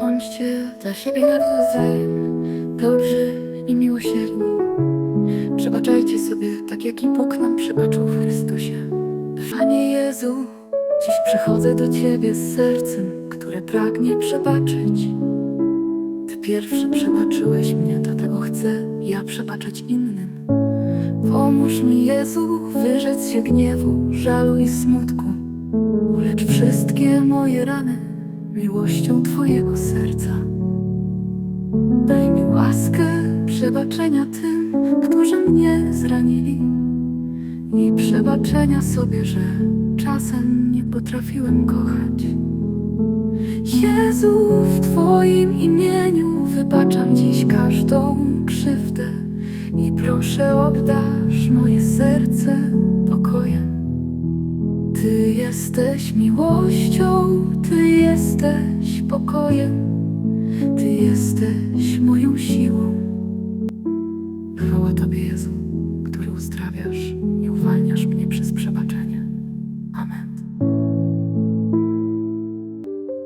Bądźcie dla siebie nawzajem dobrzy i miłosierni. Przebaczajcie sobie, tak jak i Bóg nam przebaczył w Chrystusie. Panie Jezu, dziś przychodzę do Ciebie z sercem, które pragnie przebaczyć. Ty pierwszy przebaczyłeś mnie, dlatego chcę ja przebaczać innym. Pomóż mi, Jezu, wyrzec się gniewu, żalu i smutku. Ulecz wszystkie moje rany miłością Twojego serca. Daj mi łaskę przebaczenia tym, którzy mnie zranili i przebaczenia sobie, że czasem nie potrafiłem kochać. Jezu, w Twoim imieniu wybaczam dziś każdą krzywdę i proszę obdarz moje serce jesteś miłością, Ty jesteś pokojem, Ty jesteś moją siłą. Chwała Tobie, Jezu, który uzdrawiasz i uwalniasz mnie przez przebaczenie. Amen.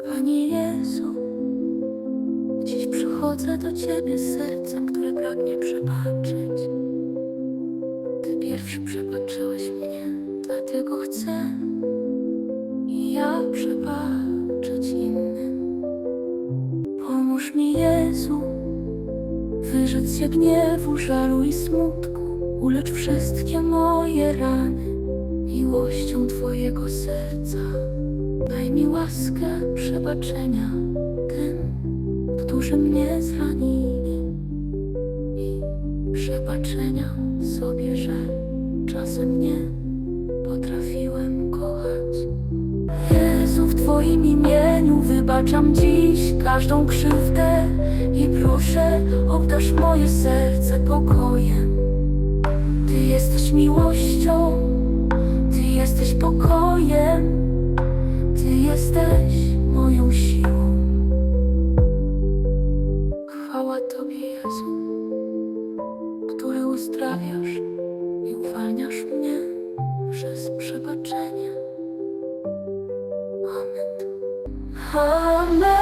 Panie Jezu, dziś przychodzę do Ciebie z sercem, które pragnie przebaczyć. Pomóż mi, Jezu, wyrzec się gniewu, żalu i smutku. Ulecz wszystkie moje rany miłością Twojego serca. Daj mi łaskę przebaczenia tym, którzy mnie zranili i przebaczenia sobie, że wybaczam dziś każdą krzywdę i proszę, obdarz moje serce pokojem. Ty jesteś miłością, Ty jesteś pokojem, Ty jesteś moją siłą. Chwała Tobie, Jezu, który uzdrawiasz i uwalniasz mnie przez przebaczenie. Amen. Amen.